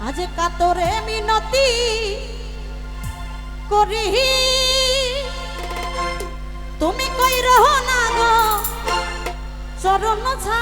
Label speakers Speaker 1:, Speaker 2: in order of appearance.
Speaker 1: আজ কাতরে মিনতি করি। তুমি কই রহ না গো? চরণ ছা